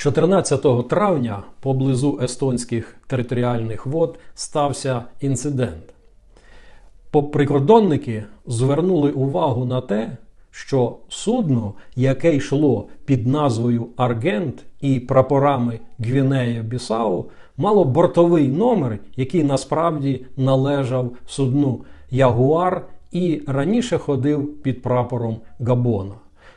14 травня поблизу естонських територіальних вод стався інцидент. Прикордонники звернули увагу на те, що судно, яке йшло під назвою Аргент і прапорами Гвінея Бісау, мало бортовий номер, який насправді належав судну Ягуар і раніше ходив під прапором Габона.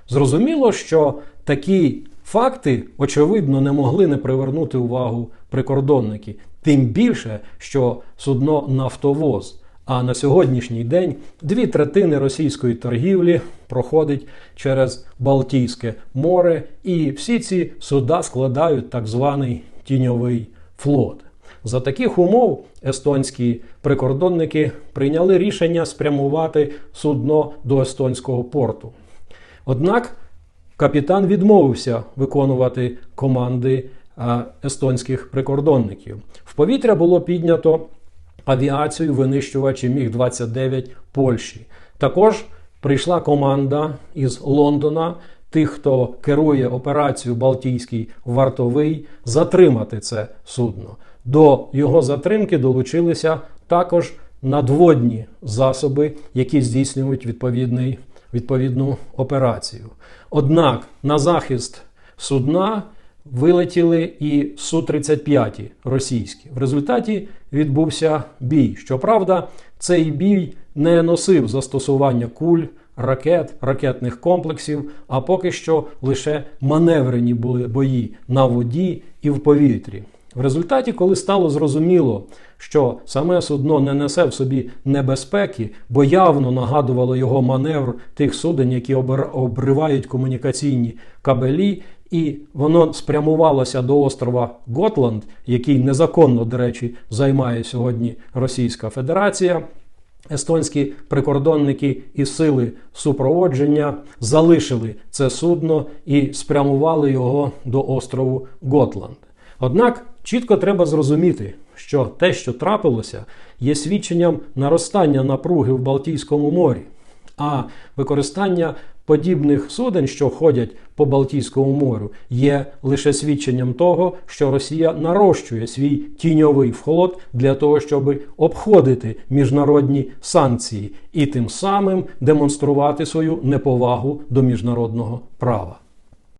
Зрозуміло, що такі факти, очевидно, не могли не привернути увагу прикордонники, тим більше, що судно Нафтовоз. А на сьогоднішній день дві третини російської торгівлі проходить через Балтійське море, і всі ці суда складають так званий тіньовий флот. За таких умов естонські прикордонники прийняли рішення спрямувати судно до естонського порту. Однак капітан відмовився виконувати команди естонських прикордонників. В повітря було піднято авіацію винищувачі Міг 29 Польщі. Також прийшла команда із Лондона. Тих, хто керує операцією Балтійський вартовий, затримати це судно. До його затримки долучилися також надводні засоби, які здійснюють відповідний, відповідну операцію. Однак на захист судна вилетіли і Су-35 російські. В результаті відбувся бій. Щоправда, цей бій не носив застосування куль. Ракет, ракетних комплексів, а поки що лише маневрені були бої на воді і в повітрі. В результаті, коли стало зрозуміло, що саме судно не несе в собі небезпеки, бо явно нагадувало його маневр тих суден, які обривають комунікаційні кабелі, і воно спрямувалося до острова Готланд, який незаконно, до речі, займає сьогодні Російська Федерація. Естонські прикордонники і сили супроводження залишили це судно і спрямували його до острову Готланд. Однак чітко треба зрозуміти, що те, що трапилося, є свідченням наростання напруги в Балтійському морі, а використання подібних суден, що ходять по Балтійському морю, є лише свідченням того, що Росія нарощує свій тіньовий флот для того, щоб обходити міжнародні санкції і тим самим демонструвати свою неповагу до міжнародного права.